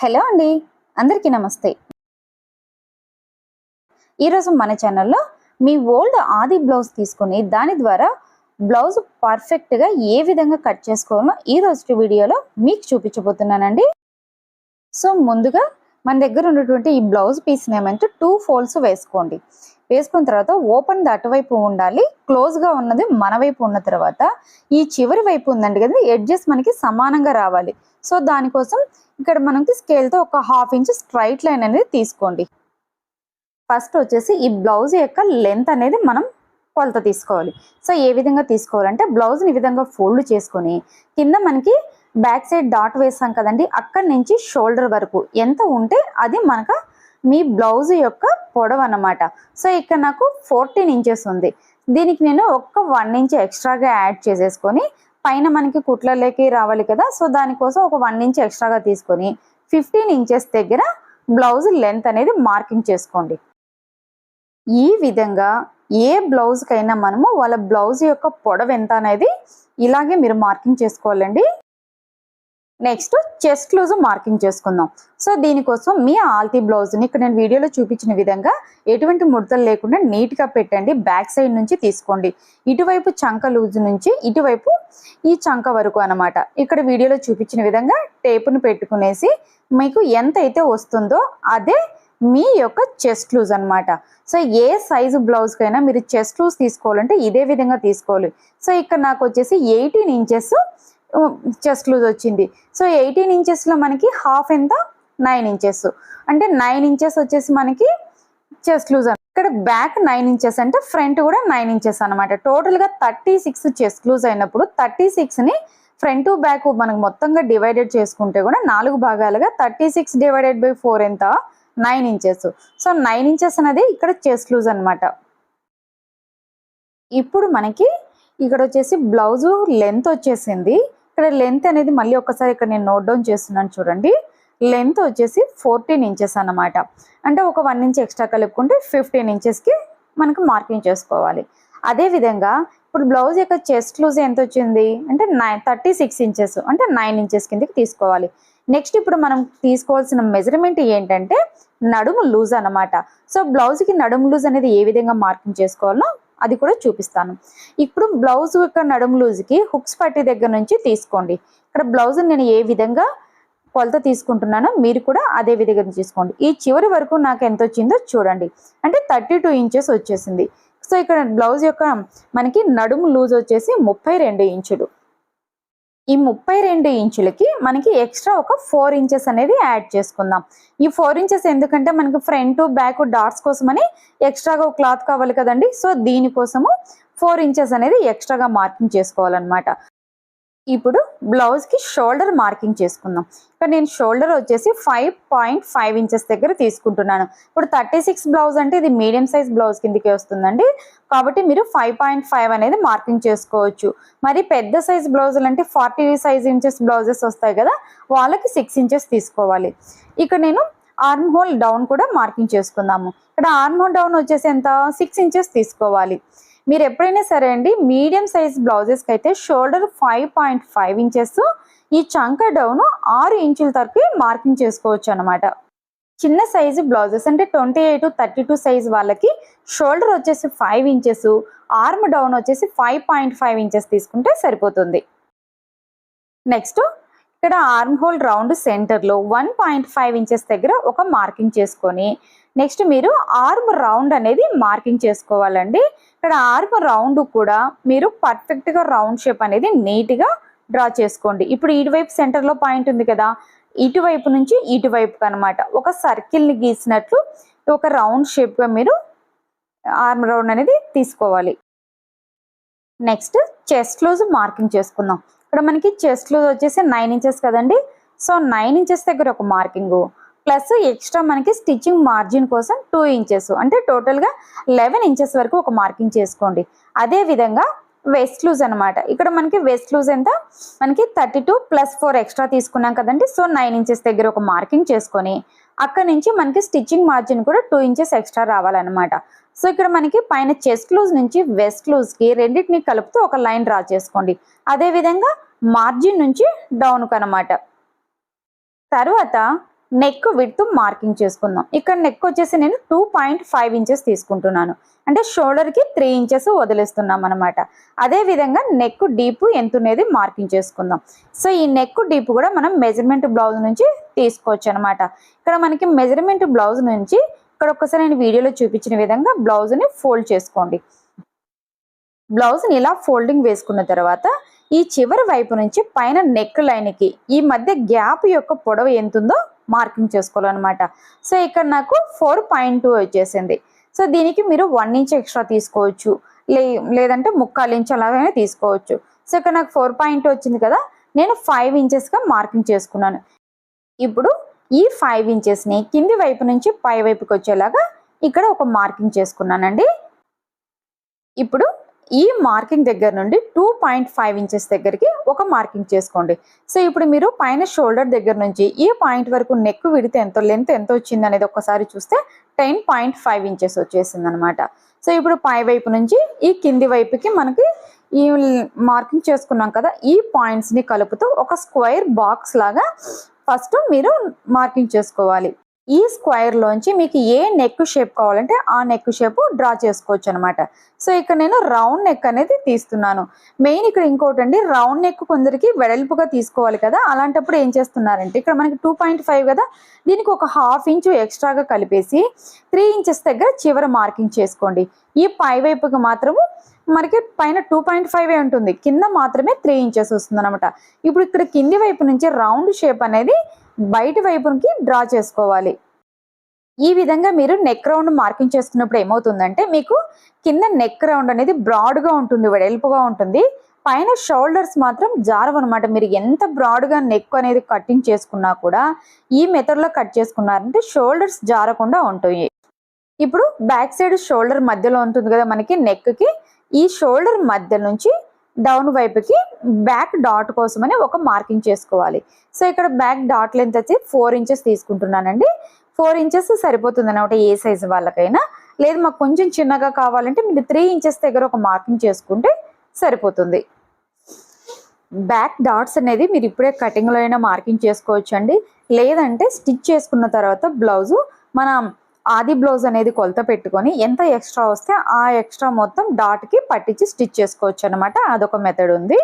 Hello అండి అందరికీ నమస్తే. ఈరోజు మన ఛానల్లో మీ ఓల్డ్ ఆది బ్లౌజ్ తీసుకుని దాని ద్వారా బ్లౌజ్ పర్ఫెక్ట్గా ఏ విధంగా కట్ చేసుకోవాలో ఈ రోజు వీడియోలో మీకు చూపించబోతున్నానండి. సో ముందుగా మన దగ్గర ఉన్నటువంటి ఈ బ్లౌజ్ పీస్ని ఏమంటే టూ ఫోల్డ్స్ వేసుకోండి. వేసుకున్న తర్వాత ఓపెన్ ది అటువైపు ఉండాలి క్లోజ్గా ఉన్నది మన వైపు ఉన్న తర్వాత ఈ చివరి వైపు ఉందండి కదా ఎడ్జెస్ మనకి సమానంగా రావాలి. సో దానికోసం ఇక్కడ మనకి స్కేల్తో ఒక హాఫ్ ఇంచ్ స్ట్రైట్ లైన్ అనేది తీసుకోండి. ఫస్ట్ వచ్చేసి ఈ బ్లౌజ్ యొక్క లెంత్ అనేది మనం కొలత తీసుకోవాలి. సో ఏ విధంగా తీసుకోవాలంటే బ్లౌజ్ని ఈ విధంగా ఫోల్డ్ చేసుకొని కింద మనకి బ్యాక్ సైడ్ డాట్ వేసాం కదండి అక్కడి నుంచి షోల్డర్ వరకు. ఎంత ఉంటే అది మనకు మీ బ్లౌజ్ యొక్క పొడవు అన్నమాట. సో ఇక్కడ నాకు ఫోర్టీన్ ఇంచెస్ ఉంది. దీనికి నేను ఒక్క వన్ ఇంచ్ ఎక్స్ట్రాగా యాడ్ చేసేసుకొని పైన మనకి కుట్లలోకి రావాలి కదా. సో దానికోసం ఒక వన్ ఇంచ్ ఎక్స్ట్రాగా తీసుకొని ఫిఫ్టీన్ ఇంచెస్ దగ్గర బ్లౌజ్ లెంత్ అనేది మార్కింగ్ చేసుకోండి. ఈ విధంగా ఏ బ్లౌజ్కైనా మనము వాళ్ళ బ్లౌజ్ యొక్క పొడవు ఎంత అనేది ఇలాగే మీరు మార్కింగ్ చేసుకోవాలండి. నెక్స్ట్ చెస్ట్ లూజ్ మార్కింగ్ చేసుకుందాం. సో దీనికోసం మీ ఆల్తీ బ్లౌజ్ని ఇక్కడ నేను వీడియోలో చూపించిన విధంగా ఎటువంటి ముడతలు లేకుండా నీట్గా పెట్టండి. బ్యాక్ సైడ్ నుంచి తీసుకోండి. ఇటువైపు చంక లూజ్ నుంచి ఇటువైపు ఈ చంక వరకు అనమాట ఇక్కడ వీడియోలో చూపించిన విధంగా టేపును పెట్టుకునేసి మీకు ఎంత అయితే వస్తుందో అదే మీ యొక్క చెస్ట్ లూజ్ అనమాట సో ఏ సైజు బ్లౌజ్కైనా మీరు చెస్ట్ లూజ్ తీసుకోవాలంటే ఇదే విధంగా తీసుకోవాలి. సో ఇక్కడ నాకు వచ్చేసి ఎయిటీన్ ఇంచెస్ చెస్ట్ లూజ్ వచ్చింది. సో ఎయిటీన్ ఇంచెస్లో మనకి హాఫ్ ఎంత? నైన్ ఇంచెస్ అంటే నైన్ ఇంచెస్ వచ్చేసి మనకి చెస్ట్ లూజ్ ఇక్కడ బ్యాక్ నైన్ ఇంచెస్ అంటే ఫ్రంట్ కూడా నైన్ ఇంచెస్ అనమాట టోటల్గా థర్టీ సిక్స్ చెస్ట్ లూజ్ అయినప్పుడు థర్టీ సిక్స్ని ఫ్రంట్ బ్యాక్ మనకు మొత్తంగా డివైడెడ్ చేసుకుంటే కూడా నాలుగు భాగాలుగా thirty six divided by four ఎంత? Nine inches so nine inches అనేది ఇక్కడ చెస్ట్ లూజ్ అనమాట ఇప్పుడు మనకి ఇక్కడ వచ్చేసి బ్లౌజు లెంత్ వచ్చేసింది. ఇక్కడ లెంత్ అనేది మళ్ళీ ఒకసారి ఇక్కడ నేను నోట్ డౌన్ చేస్తున్నాను చూడండి. లెంత్ వచ్చేసి ఫోర్టీన్ ఇంచెస్ అన్నమాట. అంటే ఒక వన్ ఇంచ్ ఎక్స్ట్రా కలుపుకుంటే ఫిఫ్టీన్ ఇంచెస్కి మనకు మార్కింగ్ చేసుకోవాలి. అదేవిధంగా ఇప్పుడు బ్లౌజ్ యొక్క చెస్ట్ లూజ్ ఎంత వచ్చింది? అంటే నైన్ థర్టీ సిక్స్ ఇంచెస్ అంటే నైన్ ఇంచెస్ కిందకి తీసుకోవాలి. నెక్స్ట్ ఇప్పుడు మనం తీసుకోవాల్సిన మెజర్మెంట్ ఏంటంటే నడుము లూజ్ అన్నమాట. సో బ్లౌజ్కి నడుము లూజ్ అనేది ఏ విధంగా మార్కింగ్ చేసుకోవాలో అది కూడా చూపిస్తాను. ఇప్పుడు బ్లౌజ్ యొక్క నడుము లూజ్కి హుక్స్ పట్టి దగ్గర నుంచి తీసుకోండి. ఇక్కడ బ్లౌజ్ నేను ఏ విధంగా కొలత తీసుకుంటున్నానో మీరు కూడా అదే విధంగా తీసుకోండి. ఈ చివరి వరకు నాకు ఎంత వచ్చిందో చూడండి. అంటే థర్టీ టూ ఇంచెస్ వచ్చేసింది. సో ఇక్కడ బ్లౌజ్ యొక్క మనకి నడుము లూజ్ వచ్చేసి ముప్పై రెండు ఇంచులు. ఈ ముప్పై రెండు ఇంచులకి మనకి ఎక్స్ట్రా ఒక ఫోర్ ఇంచెస్ అనేది యాడ్ చేసుకుందాం. ఈ ఫోర్ ఇంచెస్ ఎందుకంటే మనకి ఫ్రంట్ బ్యాక్ డాట్స్ కోసమని ఎక్స్ట్రాగా ఒక క్లాత్ కావాలి కదండి. సో దీనికోసము ఫోర్ ఇంచెస్ అనేది ఎక్స్ట్రాగా మార్కింగ్ చేసుకోవాలన్నమాట. ఇప్పుడు బ్లౌజ్కి షోల్డర్ మార్కింగ్ చేసుకుందాం. ఇక్కడ నేను షోల్డర్ వచ్చేసి ఫైవ్ పాయింట్ ఫైవ్ ఇంచెస్ దగ్గర తీసుకుంటున్నాను. ఇప్పుడు థర్టీ సిక్స్ బ్లౌజ్ అంటే ఇది మీడియం సైజ్ బ్లౌజ్ కిందకి వస్తుందండి. కాబట్టి మీరు ఫైవ్ పాయింట్ ఫైవ్ అనేది మార్కింగ్ చేసుకోవచ్చు. మరి పెద్ద సైజ్ బ్లౌజులు అంటే ఫార్టీ సైజ్ ఇంచెస్ బ్లౌజెస్ వస్తాయి కదా వాళ్ళకి సిక్స్ ఇంచెస్ తీసుకోవాలి. ఇక్కడ నేను ఆర్మ్ హోల్ డౌన్ కూడా మార్కింగ్ చేసుకుందాము. ఇక్కడ ఆర్మ్ హోల్ డౌన్ వచ్చేసి ఎంత? సిక్స్ ఇంచెస్ తీసుకోవాలి. మీరు ఎప్పుడైనా సరే అండి మీడియం సైజ్ బ్లౌజెస్కి అయితే shoulder five point five inches ఈ చంక డౌన్ ఆరు ఇంచుల తరపు మార్కింగ్ చేసుకోవచ్చు అనమాట చిన్న సైజు బ్లౌజెస్ అంటే twenty eight thirty two size వాళ్ళకి షోల్డర్ వచ్చేసి ఫైవ్ ఇంచెస్ ఆర్మ్ డౌన్ వచ్చేసి ఫైవ్ పాయింట్ ఫైవ్ ఇంచెస్ తీసుకుంటే సరిపోతుంది. నెక్స్ట్ ఇక్కడ ఆర్మ్ హోల్ రౌండ్ సెంటర్లో వన్ పాయింట్ ఫైవ్ ఇంచెస్ దగ్గర ఒక మార్కింగ్ చేసుకొని నెక్స్ట్ మీరు ఆర్మ్ రౌండ్ అనేది మార్కింగ్ చేసుకోవాలండి. ఇక్కడ ఆర్మ్ రౌండ్ కూడా మీరు పర్ఫెక్ట్గా రౌండ్ షేప్ అనేది నీట్గా డ్రా చేసుకోండి. ఇప్పుడు ఇటువైపు సెంటర్లో పాయింట్ ఉంది కదా ఇటువైపు నుంచి ఇటువైపుకి అనమాట ఒక సర్కిల్ని గీసినట్లు ఒక రౌండ్ షేప్గా మీరు ఆర్మ్ రౌండ్ అనేది తీసుకోవాలి. నెక్స్ట్ చెస్ట్ క్లోజ్ మార్కింగ్ చేసుకుందాం. ఇక్కడ మనకి చెస్ట్ లూజ్ వచ్చేసి నైన్ ఇంచెస్ కదండి. సో నైన్ ఇంచెస్ దగ్గర ఒక మార్కింగు ప్లస్ ఎక్స్ట్రా మనకి స్టిచ్చింగ్ మార్జిన్ కోసం టూ ఇంచెస్ అంటే టోటల్గా లెవెన్ ఇంచెస్ వరకు ఒక మార్కింగ్ చేసుకోండి. అదే విధంగా వెస్ట్ లూజ్ అనమాట ఇక్కడ మనకి వెస్ట్ లూజ్ ఎంత? మనకి thirty two plus four extra తీసుకున్నాం కదండి. సో నైన్ ఇంచెస్ దగ్గర ఒక మార్కింగ్ చేసుకొని అక్కడ నుంచి మనకి స్టిచ్చింగ్ మార్జిన్ కూడా టూ ఇంచెస్ ఎక్స్ట్రా రావాలన్నమాట. సో ఇక్కడ మనకి పైన చెస్ట్ లూజ్ నుంచి వెస్ట్ లూజ్కి రెండింటిని కలుపుతూ ఒక లైన్ డ్రా చేసుకోండి. అదే విధంగా మార్జిన్ నుంచి డౌన్కి అనమాట తర్వాత నెక్ విడ్త్ మార్కింగ్ చేసుకుందాం. ఇక్కడ నెక్ వచ్చేసి నేను టూ పాయింట్ ఫైవ్ ఇంచెస్ తీసుకుంటున్నాను. అంటే షోల్డర్కి త్రీ ఇంచెస్ వదిలేస్తున్నాం అనమాట అదే విధంగా నెక్ డీప్ ఎంత ఉన్నది మార్కింగ్ చేసుకుందాం. సో ఈ నెక్ డీప్ కూడా మనం మెజర్మెంట్ బ్లౌజ్ నుంచి తీసుకోవచ్చు అనమాట ఇక్కడ మనకి మెజర్మెంట్ బ్లౌజ్ నుంచి ఇక్కడ ఒక్కసారి నేను వీడియోలో చూపించిన విధంగా బ్లౌజ్ని ఫోల్డ్ చేసుకోండి. బ్లౌజ్ని ఇలా ఫోల్డింగ్ వేసుకున్న తర్వాత ఈ చివరి వైపు నుంచి పైన నెక్ లైన్కి ఈ మధ్య గ్యాప్ యొక్క పొడవు ఎంతుందో మార్కింగ్ చేసుకోవాలన్నమాట. సో ఇక్కడ నాకు ఫోర్ పాయింట్ టూ వచ్చేసింది. సో దీనికి మీరు వన్ ఇంచ్ ఎక్స్ట్రా తీసుకోవచ్చు. లే లేదంటే ముక్కాలు ఇంచ్ అలాగైనా తీసుకోవచ్చు. సో ఇక్కడ నాకు ఫోర్ పాయింట్ వచ్చింది కదా నేను ఫైవ్ ఇంచెస్గా మార్కింగ్ చేసుకున్నాను. ఇప్పుడు ఈ ఫైవ్ ఇంచెస్ని కింది వైపు నుంచి పై వైపుకి వచ్చేలాగా ఇక్కడ ఒక మార్కింగ్ చేసుకున్నానండి. ఇప్పుడు ఈ మార్కింగ్ దగ్గర నుండి టూ పాయింట్ ఫైవ్ ఇంచెస్ దగ్గరికి ఒక మార్కింగ్ చేసుకోండి. సో ఇప్పుడు మీరు పైన షోల్డర్ దగ్గర నుంచి ఈ పాయింట్ వరకు నెక్ విడితే ఎంత లెంత్ ఎంత వచ్చింది అనేది ఒకసారి చూస్తే టెన్ పాయింట్ ఫైవ్ ఇంచెస్ వచ్చేసింది అనమాట సో ఇప్పుడు పై వైపు నుంచి ఈ కింది వైపుకి మనకి ఈ మార్కింగ్ చేసుకున్నాం కదా ఈ పాయింట్స్ని కలుపుతూ ఒక స్క్వేర్ బాక్స్ లాగా ఫస్ట్ మీరు మార్కింగ్ చేసుకోవాలి. ఈ స్క్వైర్లోంచి మీకు ఏ నెక్ షేప్ కావాలంటే ఆ నెక్ షేప్ డ్రా చేసుకోవచ్చు అనమాట సో ఇక్కడ నేను రౌండ్ నెక్ అనేది తీస్తున్నాను. మెయిన్ ఇక్కడ ఇంకోటి అండి రౌండ్ నెక్ కొందరికి వెడల్పుగా తీసుకోవాలి కదా అలాంటప్పుడు ఏం చేస్తున్నారంటే ఇక్కడ మనకి టూ పాయింట్ ఫైవ్ కదా దీనికి ఒక హాఫ్ ఇంచు ఎక్స్ట్రాగా కలిపేసి త్రీ ఇంచెస్ దగ్గర చివర మార్కింగ్ చేసుకోండి. ఈ పై వైపుకి మాత్రము మనకి పైన టూ పాయింట్ ఫైవ్ ఉంటుంది. కింద మాత్రమే త్రీ ఇంచెస్ వస్తుంది అనమాట ఇప్పుడు ఇక్కడ కింది వైపు నుంచి రౌండ్ షేప్ అనేది బయటి వైపుకి డ్రా చేసుకోవాలి. ఈ విధంగా మీరు నెక్ రౌండ్ మార్కింగ్ చేసుకున్నప్పుడు ఏమవుతుందంటే మీకు కింద నెక్ రౌండ్ అనేది బ్రాడ్గా ఉంటుంది వెడల్పుగా ఉంటుంది. పైన షోల్డర్స్ మాత్రం జారవనమాట మీరు ఎంత బ్రాడ్గా నెక్ అనేది కటింగ్ చేసుకున్నా కూడా ఈ మెథడ్లో కట్ చేసుకున్నారంటే షోల్డర్స్ జారకుండా ఉంటాయి ఇప్పుడు బ్యాక్ సైడ్ షోల్డర్ మధ్యలో ఉంటుంది కదా మనకి నెక్కి ఈ షోల్డర్ మధ్య నుంచి డౌన్ వైపుకి బ్యాక్ డాట్ కోసమని ఒక మార్కింగ్ చేసుకోవాలి. సో ఇక్కడ బ్యాక్ డాట్ లెంత్ వచ్చి ఫోర్ ఇంచెస్ తీసుకుంటున్నానండి. ఫోర్ ఇంచెస్ సరిపోతుంది అనమాట ఏ సైజు వాళ్ళకైనా. లేదు మాకు కొంచెం చిన్నగా కావాలంటే మీరు త్రీ ఇంచెస్ దగ్గర ఒక మార్కింగ్ చేసుకుంటే సరిపోతుంది. బ్యాక్ డాట్స్ అనేది మీరు ఇప్పుడే కటింగ్లో అయినా మార్కింగ్ చేసుకోవచ్చు అండి లేదంటే స్టిచ్ చేసుకున్న తర్వాత బ్లౌజు మనం ఆది బ్లౌజ్ అనేది కొలత పెట్టుకొని ఎంత ఎక్స్ట్రా వస్తే ఆ ఎక్స్ట్రా మొత్తం డాట్కి పట్టించి స్టిచ్ చేసుకోవచ్చు అనమాట అదొక మెథడ్ ఉంది.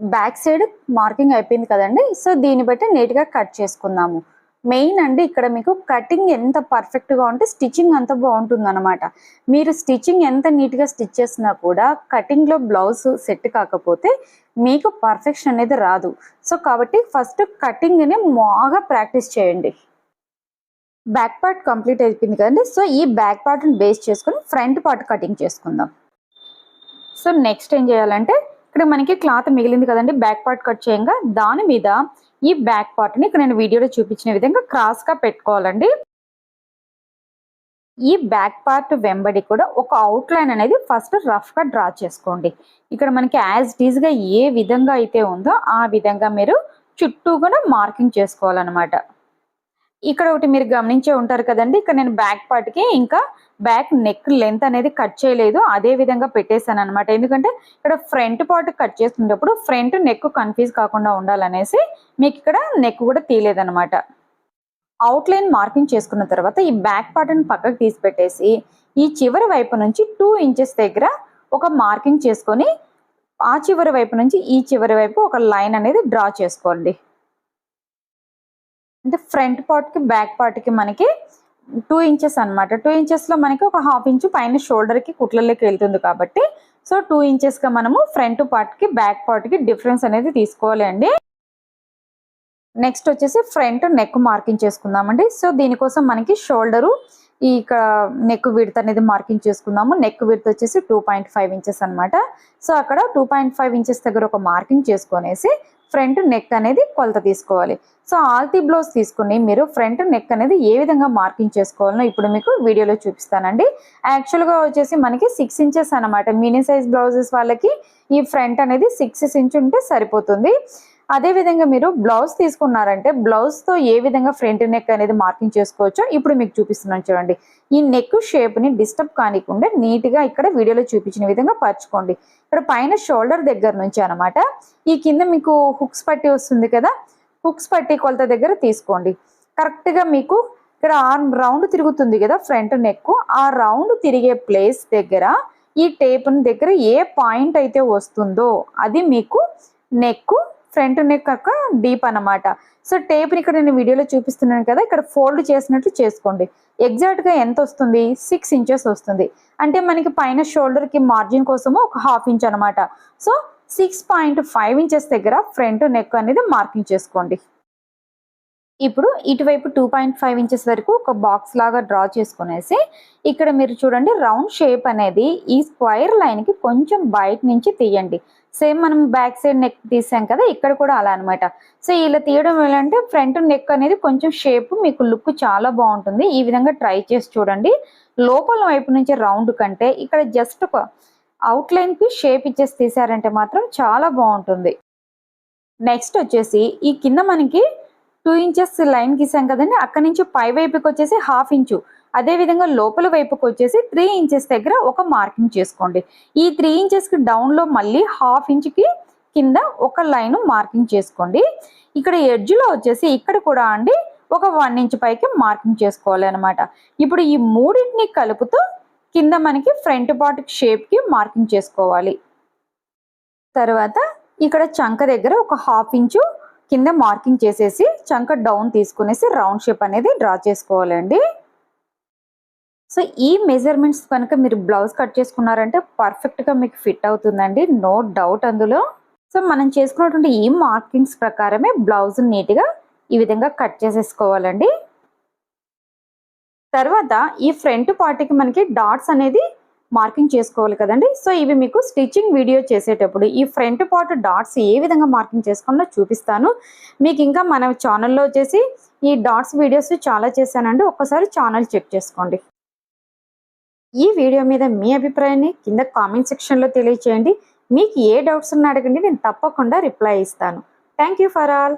బ్యాక్ సైడ్ మార్కింగ్ అయిపోయింది కదండి. సో దీన్ని బట్టి నీట్గా కట్ చేసుకుందాము. మెయిన్ అండి ఇక్కడ మీకు కటింగ్ ఎంత పర్ఫెక్ట్గా ఉంటే స్టిచ్చింగ్ అంత బాగుంటుంది అనమాట మీరు స్టిచ్చింగ్ ఎంత నీట్గా స్టిచ్ చేసినా కూడా కటింగ్లో బ్లౌజ్ సెట్ కాకపోతే మీకు పర్ఫెక్షన్ అనేది రాదు. సో కాబట్టి ఫస్ట్ కటింగ్ని బాగా ప్రాక్టీస్ చేయండి. బ్యాక్ పార్ట్ కంప్లీట్ అయిపోయింది కదండి. సో ఈ బ్యాక్ పార్ట్ని బేస్ చేసుకొని ఫ్రంట్ పార్ట్ కటింగ్ చేసుకుందాం. సో నెక్స్ట్ ఏం చేయాలంటే ఇక్కడ మనకి క్లాత్ మిగిలింది కదండి. బ్యాక్ పార్ట్ కట్ చేయంగా. దాని మీద ఈ బ్యాక్ పార్ట్ని ఇక్కడ నేను వీడియోలో చూపించిన విధంగా క్రాస్గా పెట్టుకోవాలండి. ఈ బ్యాక్ పార్ట్ వెంబడి కూడా ఒక అవుట్లైన్ అనేది ఫస్ట్ రఫ్గా డ్రా చేసుకోండి. ఇక్కడ మనకి యాజ్ టీజ్గా ఏ విధంగా అయితే ఉందో ఆ విధంగా మీరు చుట్టూ కూడా మార్కింగ్ చేసుకోవాలన్నమాట. ఇక్కడ ఒకటి మీరు గమనించే ఉంటారు కదండి. ఇక్కడ నేను బ్యాక్ పార్ట్కి ఇంకా బ్యాక్ నెక్ లెంత్ అనేది కట్ చేయలేదు. అదే విధంగా పెట్టేశాను అనమాట ఎందుకంటే ఇక్కడ ఫ్రంట్ పార్ట్ కట్ చేస్తున్నప్పుడు ఫ్రంట్ నెక్ కన్ఫ్యూజ్ కాకుండా ఉండాలనేసి మీకు ఇక్కడ నెక్ కూడా తీయలేదనమాట అవుట్లైన్ మార్కింగ్ చేసుకున్న తర్వాత ఈ బ్యాక్ పార్ట్ని పక్కకు తీసి పెట్టేసి ఈ చివరి వైపు నుంచి టూ ఇంచెస్ దగ్గర ఒక మార్కింగ్ చేసుకొని ఆ చివరి వైపు నుంచి ఈ చివరి వైపు ఒక లైన్ అనేది డ్రా చేసుకోండి. అంటే ఫ్రంట్ పార్ట్కి బ్యాక్ పార్ట్కి మనకి టూ ఇంచెస్ అనమాట టూ ఇంచెస్లో మనకి ఒక హాఫ్ ఇంచు పైన షోల్డర్కి కుట్లలోకి వెళ్తుంది కాబట్టి సో టూ ఇంచెస్గా మనము ఫ్రంట్ పార్ట్కి బ్యాక్ పార్ట్కి డిఫరెన్స్ అనేది తీసుకోవాలి అండి. నెక్స్ట్ వచ్చేసి ఫ్రంట్ నెక్ మార్కింగ్ చేసుకుందామండి. సో దీనికోసం మనకి షోల్డరు ఈ ఇక్కడ నెక్ విడత్ అనేది మార్కింగ్ చేసుకుందాము. నెక్ విడత్ వచ్చేసి టూ పాయింట్ ఫైవ్ ఇంచెస్ అనమాట సో అక్కడ టూ పాయింట్ ఫైవ్ ఇంచెస్ దగ్గర ఒక మార్కింగ్ చేసుకొనేసి ఫ్రంట్ నెక్ అనేది కొలత తీసుకోవాలి. సో ఆల్తీ బ్లౌజ్ తీసుకుని మీరు ఫ్రంట్ నెక్ అనేది ఏ విధంగా మార్కింగ్ చేసుకోవాలనో ఇప్పుడు మీకు వీడియోలో చూపిస్తానండి. యాక్చువల్గా వచ్చేసి మనకి సిక్స్ ఇంచెస్ అనమాట మినీ సైజ్ బ్లౌజెస్ వాళ్ళకి ఈ ఫ్రంట్ అనేది సిక్స్ ఇంచ్ ఉంటే సరిపోతుంది. అదే విధంగా మీరు బ్లౌజ్ తీసుకున్నారంటే బ్లౌజ్తో ఏ విధంగా ఫ్రంట్ నెక్ అనేది మార్కింగ్ చేసుకోవచ్చో ఇప్పుడు మీకు చూపిస్తున్నాను చూడండి. ఈ నెక్ షేప్ని డిస్టర్బ్ కానికుండా నీట్గా ఇక్కడ వీడియోలో చూపించిన విధంగా పరచుకోండి. ఇక్కడ పైన షోల్డర్ దగ్గర నుంచి అనమాట ఈ కింద మీకు హుక్స్ పట్టి వస్తుంది కదా హుక్స్ పట్టి కొలత దగ్గర తీసుకోండి. కరెక్ట్గా మీకు ఇక్కడ ఆర్మ్ రౌండ్ తిరుగుతుంది కదా ఫ్రంట్ నెక్ ఆ రౌండ్ తిరిగే ప్లేస్ దగ్గర ఈ టేప్ దగ్గర ఏ పాయింట్ అయితే వస్తుందో అది మీకు నెక్ ఫ్రంట్ నెక్ యొక్క డీప్ అన్నమాట. సో టేప్ని ఇక్కడ నేను వీడియోలో చూపిస్తున్నాను కదా ఇక్కడ ఫోల్డ్ చేసినట్లు చేసుకోండి. ఎగ్జాక్ట్గా ఎంత వస్తుంది? సిక్స్ ఇంచెస్ వస్తుంది. అంటే మనకి పైన షోల్డర్కి మార్జిన్ కోసము ఒక హాఫ్ ఇంచ్ అనమాట so six point five inches దగ్గర ఫ్రంట్ నెక్ అనేది మార్కింగ్ చేసుకోండి. ఇప్పుడు ఇటువైపు టూ పాయింట్ ఫైవ్ ఇంచెస్ వరకు ఒక బాక్స్ లాగా డ్రా చేసుకునేసి ఇక్కడ మీరు చూడండి రౌండ్ షేప్ అనేది ఈ స్క్వైర్ లైన్కి కొంచెం బయట నుంచి తీయండి. సేమ్ మనం బ్యాక్ సైడ్ నెక్ తీసాం కదా ఇక్కడ కూడా అలా అనమాట సో ఇలా తీయడం ఏంటంటే ఫ్రంట్ నెక్ అనేది కొంచెం షేప్ మీకు లుక్ చాలా బాగుంటుంది. ఈ విధంగా ట్రై చేసి చూడండి. లోపల వైపు నుంచి రౌండ్ కంటే ఇక్కడ జస్ట్ ఒక అవుట్లైన్కి షేప్ ఇచ్చేసి తీసారంటే మాత్రం చాలా బాగుంటుంది. నెక్స్ట్ వచ్చేసి ఈ కింద మనకి టూ ఇంచెస్ లైన్ గీసాం కదండి అక్కడ నుంచి పై వైపుకి వచ్చేసి హాఫ్ ఇంచు అదే విధంగా లోపల వైపుకి వచ్చేసి త్రీ ఇంచెస్ దగ్గర ఒక మార్కింగ్ చేసుకోండి. ఈ త్రీ ఇంచెస్కి డౌన్లో మళ్ళీ హాఫ్ ఇంచ్కి కింద ఒక లైన్ మార్కింగ్ చేసుకోండి. ఇక్కడ ఎడ్జ్లో వచ్చేసి ఇక్కడ కూడా అండి ఒక వన్ ఇంచ్ పైకి మార్కింగ్ చేసుకోవాలి అనమాట ఇప్పుడు ఈ మూడింటిని కలుపుతూ కింద మనకి ఫ్రంట్ పార్ట్ షేప్కి మార్కింగ్ చేసుకోవాలి. తర్వాత ఇక్కడ చంక దగ్గర ఒక హాఫ్ ఇంచు కింద మార్కింగ్ చేసేసి చంక డౌన్ తీసుకునేసి రౌండ్ షేప్ అనేది డ్రా చేసుకోవాలండి. సో ఈ మెజర్మెంట్స్ కనుక మీరు బ్లౌజ్ కట్ చేసుకున్నారంటే పర్ఫెక్ట్గా మీకు ఫిట్ అవుతుందండి. నో డౌట్ అందులో. సో మనం చేసుకున్నటువంటి ఈ మార్కింగ్స్ ప్రకారమే బ్లౌజ్ నీట్గా ఈ విధంగా కట్ చేసేసుకోవాలండి. తర్వాత ఈ ఫ్రంట్ పార్ట్కి మనకి డాట్స్ అనేది మార్కింగ్ చేసుకోవాలి కదండి. సో ఇవి మీకు స్టిచ్చింగ్ వీడియో చేసేటప్పుడు ఈ ఫ్రంట్ పార్ట్ డాట్స్ ఏ విధంగా మార్కింగ్ చేసుకోవాలో చూపిస్తాను. మీకు ఇంకా మన ఛానల్లో వచ్చేసి ఈ డాట్స్ వీడియోస్ చాలా చేశానండి. ఒక్కసారి ఛానల్ చెక్ చేసుకోండి. ఈ వీడియో మీద మీ అభిప్రాయాన్ని కింద కామెంట్ సెక్షన్లో తెలియచేయండి. మీకు ఏ డౌట్స్ ఉన్నా అడగండి నేను తప్పకుండా రిప్లై ఇస్తాను. Thank you for all